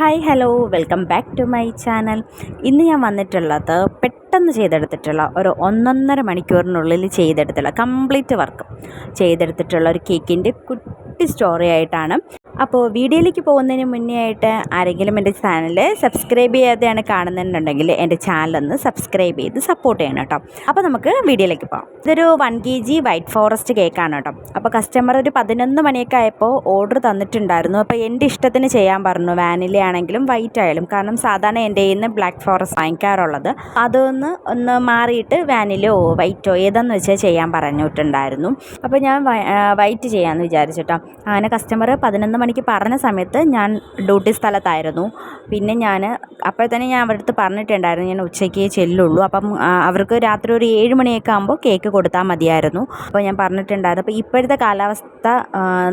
Hi hello welcome back to my channel. ഇന്ന് ഞാൻ വന്നിട്ടുള്ളത് പെട്ടെന്ന് ചെയ്തെടുത്തിട്ടുള്ള ഒരു ഒന്നൊന്നര മണിക്കൂറിനുള്ളിൽ ചെയ്തെടുത്തുള്ള കംപ്ലീറ്റ് വർക്ക് ചെയ്തെടുത്തിട്ടുള്ള ഒരു കേക്കിന്റെ കുട്ടി സ്റ്റോറി ആയിട്ടാണ് അപ്പോൾ വീഡിയോയിലേക്ക് പോകുന്നതിന് മുന്നേ ആയിട്ട് ആരെങ്കിലും എന്റെ ചാനൽ സബ്സ്ക്രൈബ് ചെയ്യാതെയാണ് കാണുന്നുണ്ടെങ്കിൽ എന്റെ ചാനലൊന്ന് സബ്സ്ക്രൈബ് ചെയ്ത് സപ്പോർട്ട് ചെയ്യണം കേട്ടോ. അപ്പോൾ നമുക്ക് വീഡിയോയിലേക്ക് പോകാം. ഇതൊരു one K G white forest കേക്കാണ് കേട്ടോ. അപ്പോൾ കസ്റ്റമർ ഒരു പതിനൊന്ന് മണിയൊക്കെ ആയപ്പോൾ ഓർഡർ തന്നിട്ടുണ്ടായിരുന്നു. അപ്പോൾ എന്റെ ഇഷ്ടത്തിന് ചെയ്യാൻ പറഞ്ഞു. വാനില ആണെങ്കിലും വൈറ്റ് ആയാലും. കാരണം സാധാരണ എന്റെ കയ്യിൽ നിന്ന് ബ്ലാക്ക് ഫോറസ്റ്റ് വാങ്ങിക്കാറുള്ളത്. അതൊന്ന് ഒന്ന് മാറിയിട്ട് വാനിലോ വൈറ്റോ ഏതെന്ന് വെച്ചാൽ ചെയ്യാൻ പറഞ്ഞിട്ടുണ്ടായിരുന്നു. അപ്പോൾ ഞാൻ വൈറ്റ് ചെയ്യാമെന്ന് വിചാരിച്ചിട്ടോ അങ്ങനെ കസ്റ്റമർ പതിനൊന്ന് മണിക്ക് പറഞ്ഞ സമയത്ത് ഞാൻ ഡ്യൂട്ടി സ്ഥലത്തായിരുന്നു. പിന്നെ ഞാൻ അപ്പോൾ തന്നെ ഞാൻ അവരടുത്ത് പറഞ്ഞിട്ടുണ്ടായിരുന്നു ഞാൻ ഉച്ചയ്ക്ക് ചെല്ലുള്ളൂ. അപ്പം അവർക്ക് രാത്രി ഒരു ഏഴ് മണിയൊക്കെ ആകുമ്പോൾ കേക്ക് കൊടുത്താൽ മതിയായിരുന്നു. അപ്പോൾ ഞാൻ പറഞ്ഞിട്ടുണ്ടായിരുന്നു. അപ്പോൾ ഇപ്പോഴത്തെ കാലാവസ്ഥ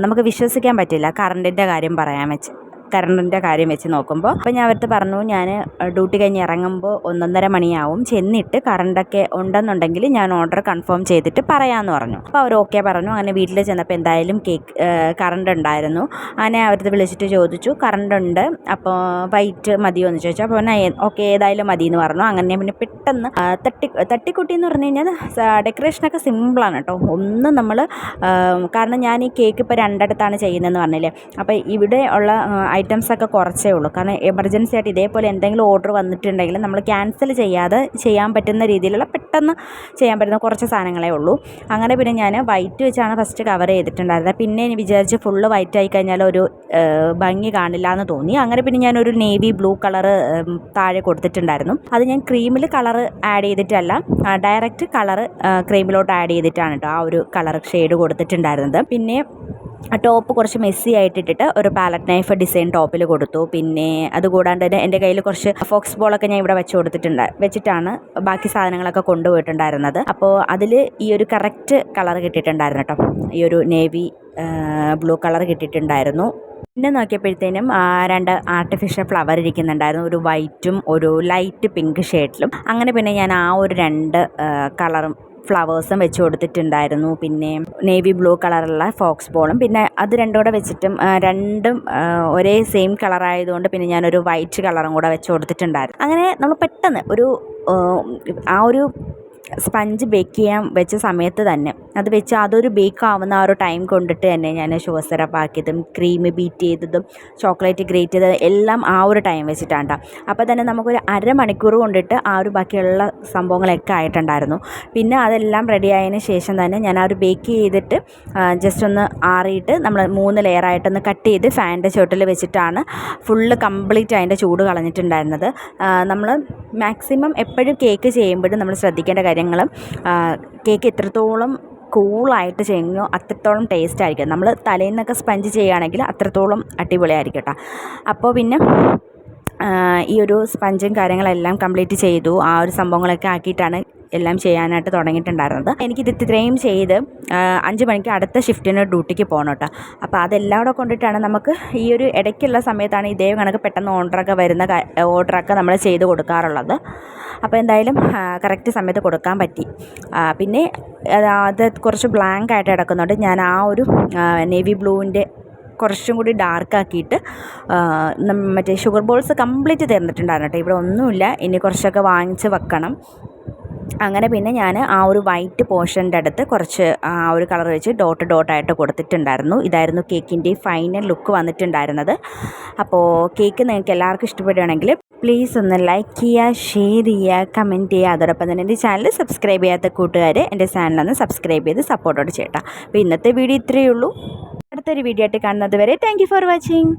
നമുക്ക് വിശ്വസിക്കാൻ പറ്റില്ല കറണ്ടിന്റെ കാര്യം പറയാൻ വെച്ച്. കറണ്ടിന്റെ കാര്യം വെച്ച് നോക്കുമ്പോൾ അപ്പോൾ ഞാൻ അവർക്ക് പറഞ്ഞു ഞാൻ ഡ്യൂട്ടി കഴിഞ്ഞ് ഇറങ്ങുമ്പോൾ ഒന്നൊന്നര മണിയാവും. ചെന്നിട്ട് കറണ്ടൊക്കെ ഉണ്ടെന്നുണ്ടെങ്കിൽ ഞാൻ ഓർഡർ കൺഫേം ചെയ്തിട്ട് പറയാമെന്ന് പറഞ്ഞു. അപ്പോൾ അവർ ഓക്കെ പറഞ്ഞു. അങ്ങനെ വീട്ടിൽ ചെന്നപ്പോൾ എന്തായാലും കേക്ക് കറണ്ട് ഉണ്ടായിരുന്നു അങ്ങനെ അവരത് വിളിച്ചിട്ട് ചോദിച്ചു കറണ്ട് ഉണ്ട് അപ്പോൾ വൈറ്റ് മതിയോ? എന്ന് ചോദിച്ചു. അപ്പോൾ ഓക്കെ ഏതായാലും മതി എന്ന് പറഞ്ഞു. അങ്ങനെ പിന്നെ പെട്ടെന്ന് തട്ടി തട്ടിക്കുട്ടി എന്ന് പറഞ്ഞു കഴിഞ്ഞാൽ ഡെക്കറേഷനൊക്കെ സിമ്പിളാണ് കേട്ടോ. ഒന്ന് നമ്മൾ കാരണം ഞാൻ ഈ കേക്ക് ഇപ്പോൾ രണ്ടിടത്താണ് ചെയ്യുന്നതെന്ന് പറഞ്ഞില്ലേ? അപ്പോൾ ഇവിടെ ഉള്ള ഐറ്റംസൊക്കെ കുറച്ചേ ഉള്ളൂ. കാരണം എമർജൻസി ആയിട്ട് ഇതേപോലെ എന്തെങ്കിലും ഓർഡർ വന്നിട്ടുണ്ടെങ്കിൽ നമ്മൾ ക്യാൻസൽ ചെയ്യാതെ ചെയ്യാൻ പറ്റുന്ന രീതിയിലുള്ള പെട്ടെന്ന് ചെയ്യാൻ പറ്റുന്ന കുറച്ച് സാധനങ്ങളേ ഉള്ളൂ. അങ്ങനെ പിന്നെ ഞാൻ വൈറ്റ് വെച്ചാണ് ഫസ്റ്റ് കവർ ചെയ്തിട്ടുണ്ടായിരുന്നത്. പിന്നെ ഇനി വിചാരിച്ച് ഫുള്ള് വൈറ്റ് ആയി കഴിഞ്ഞാൽ ഒരു ഭംഗി കാണില്ല എന്ന് തോന്നി. അങ്ങനെ പിന്നെ ഞാനൊരു നേവി ബ്ലൂ കളർ താഴെ കൊടുത്തിട്ടുണ്ടായിരുന്നു. അത് ഞാൻ ക്രീമിൽ കളർ ആഡ് ചെയ്തിട്ടല്ല ഡയറക്റ്റ് കളർ ക്രീമിലോട്ട് ആഡ് ചെയ്തിട്ടാണ് കേട്ടോ ആ ഒരു കളർ ഷെയ്ഡ് കൊടുത്തിട്ടുണ്ടായിരുന്നത്. പിന്നെ ആ ടോപ്പ് കുറച്ച് മെസ്സി ആയിട്ടിട്ടിട്ട് ഒരു പാലറ്റ് നൈഫ് ഡിസൈൻ ടോപ്പിൽ കൊടുത്തു. പിന്നെ അതുകൂടാണ്ട് തന്നെ എന്റെ കയ്യിൽ കുറച്ച് ഫോക്സ് ബോളൊക്കെ ഞാൻ ഇവിടെ വെച്ച് കൊടുത്തിട്ടുണ്ട്. വെച്ചിട്ടാണ് ബാക്കി സാധനങ്ങളൊക്കെ കൊണ്ടുപോയിട്ടുണ്ടായിരുന്നത്. അപ്പോൾ അതിൽ ഈ ഒരു കറക്റ്റ് കളർ കിട്ടിയിട്ടുണ്ടായിരുന്നു കേട്ടോ. ഈ ഒരു നേവി ബ്ലൂ കളർ കിട്ടിയിട്ടുണ്ടായിരുന്നു. പിന്നെ നോക്കിയപ്പോഴത്തേനും രണ്ട് ആർട്ടിഫിഷ്യൽ ഫ്ലവർ ഇരിക്കുന്നുണ്ടായിരുന്നു. ഒരു വൈറ്റും ഒരു ലൈറ്റ് പിങ്ക് ഷെയ്ഡിലും അങ്ങനെ പിന്നെ ഞാൻ ആ ഒരു രണ്ട് കളറും ഫ്ലവേഴ്സും വെച്ച് കൊടുത്തിട്ടുണ്ടായിരുന്നു. പിന്നെ നേവി ബ്ലൂ കളറുള്ള ഫോക്സ് ബോളും. പിന്നെ അത് രണ്ടും കൂടെ വെച്ചിട്ടും രണ്ടും ഒരേ സെയിം കളറായതുകൊണ്ട് പിന്നെ ഞാനൊരു വൈറ്റ് കളറും കൂടെ വെച്ച് കൊടുത്തിട്ടുണ്ടായിരുന്നു. അങ്ങനെ നമ്മൾ പെട്ടെന്ന് ഒരു ആ ഒരു സ്പഞ്ച് ബേക്ക് ചെയ്യാൻ വെച്ച സമയത്ത് തന്നെ. അത് വെച്ച് അതൊരു ബേക്ക് ആവുന്ന ആ ഒരു ടൈം കൊണ്ടിട്ട് തന്നെ ഞാൻ ഷുഗർ സിറപ്പ് ആക്കിയതും ക്രീം ബീറ്റ് ചെയ്തതും ചോക്ലേറ്റ് ഗ്രേറ്റ് ചെയ്തതും എല്ലാം ആ ഒരു ടൈം വെച്ചിട്ടാണ് അപ്പോൾ തന്നെ നമുക്കൊരു അരമണിക്കൂർ കൊണ്ടിട്ട് ആ ഒരു ബാക്കിയുള്ള സംഭവങ്ങളൊക്കെ ആയിട്ടുണ്ടായിരുന്നു. പിന്നെ അതെല്ലാം റെഡി ആയതിന് ശേഷം തന്നെ ഞാൻ ആ ഒരു ബേക്ക് ചെയ്തിട്ട് ജസ്റ്റ് ഒന്ന് ആറിയിട്ട് നമ്മൾ മൂന്ന് ലെയറായിട്ടൊന്ന് കട്ട് ചെയ്ത് ഫാനിന്റെ ചുവട്ടിൽ വെച്ചിട്ടാണ് ഫുള്ള് കംപ്ലീറ്റ് അതിന്റെ ചൂട് കളഞ്ഞിട്ടുണ്ടായിരുന്നത്. നമ്മൾ മാക്സിമം എപ്പോഴും കേക്ക് ചെയ്യുമ്പോഴും നമ്മൾ ശ്രദ്ധിക്കേണ്ട കാര്യങ്ങൾ കേക്ക് എത്രത്തോളം കൂളായിട്ട് ചെയ്യുന്നു അത്രത്തോളം ടേസ്റ്റ് ആയിരിക്കും നമ്മൾ തലേന്നൊക്കെ സ്പഞ്ച് ചെയ്യുകയാണെങ്കിൽ അത്രത്തോളം അടിപൊളിയായിരിക്കും കേട്ടോ. അപ്പോൾ പിന്നെ ഈ ഒരു സ്പഞ്ചും കാര്യങ്ങളെല്ലാം കംപ്ലീറ്റ് ചെയ്തു. ആ ഒരു സംഭവങ്ങളൊക്കെ ആക്കിയിട്ടാണ് എല്ലാം ചെയ്യാനായിട്ട് തുടങ്ങിയിട്ടുണ്ടായിരുന്നത്. എനിക്കിത് ഇത്രയും ചെയ്ത് അഞ്ച് മണിക്ക് അടുത്ത ഷിഫ്റ്റിന് ഡ്യൂട്ടിക്ക് പോകണം കേട്ടോ അപ്പോൾ അതെല്ലാം കൂടെ കൊണ്ടിട്ടാണ് നമുക്ക് ഈ ഒരു ഇടയ്ക്കുള്ള സമയത്താണ് ഇതേ കണക്ക് പെട്ടെന്ന് ഓർഡറൊക്കെ വരുന്ന ഓർഡറൊക്കെ നമ്മൾ ചെയ്ത് കൊടുക്കാറുള്ളത്. അപ്പോൾ എന്തായാലും കറക്റ്റ് സമയത്ത് കൊടുക്കാൻ പറ്റി. പിന്നെ അത് കുറച്ച് ബ്ലാങ്ക് ആയിട്ട് കിടക്കുന്നുണ്ട്. ഞാൻ ആ ഒരു നേവി ബ്ലൂവിന്റെ കുറച്ചും കൂടി ഡാർക്കാക്കിയിട്ട് മറ്റേ ഷുഗർ ബോൾസ് കംപ്ലീറ്റ് തീർന്നിട്ടുണ്ടായിരുന്നു കേട്ടോ ഇവിടെ ഒന്നുമില്ല. ഇനി കുറച്ചൊക്കെ വാങ്ങിച്ച് വെക്കണം. അങ്ങനെ പിന്നെ ഞാൻ ആ ഒരു വൈറ്റ് പോർഷന്റെ അടുത്ത് കുറച്ച് ആ ഒരു കളർ വെച്ച് ഡോട്ട് ഡോട്ടായിട്ട് കൊടുത്തിട്ടുണ്ടായിരുന്നു. ഇതായിരുന്നു കേക്കിന്റെ ഫൈനൽ ലുക്ക് വന്നിട്ടുണ്ടായിരുന്നത്. അപ്പോൾ കേക്ക് നിങ്ങൾക്ക് എല്ലാവർക്കും ഇഷ്ടപ്പെടുകയാണെങ്കിൽ പ്ലീസ് ഒന്ന് ലൈക്ക് ചെയ്യുക ഷെയർ ചെയ്യുക കമന്റ് ചെയ്യുക. അതോടൊപ്പം തന്നെ എന്റെ ചാനൽ സബ്സ്ക്രൈബ് ചെയ്യാത്ത കൂട്ടുകാർ എന്റെ ചാനലൊന്ന് സബ്സ്ക്രൈബ് ചെയ്ത് സപ്പോർട്ടോട് ചെയ്യട്ടോ അപ്പോൾ ഇന്നത്തെ വീഡിയോ ഇത്രയേ ഉള്ളൂ. അടുത്തൊരു വീഡിയോ ആയിട്ട് കാണുന്നത് വരെ താങ്ക് ഫോർ വാച്ചിങ്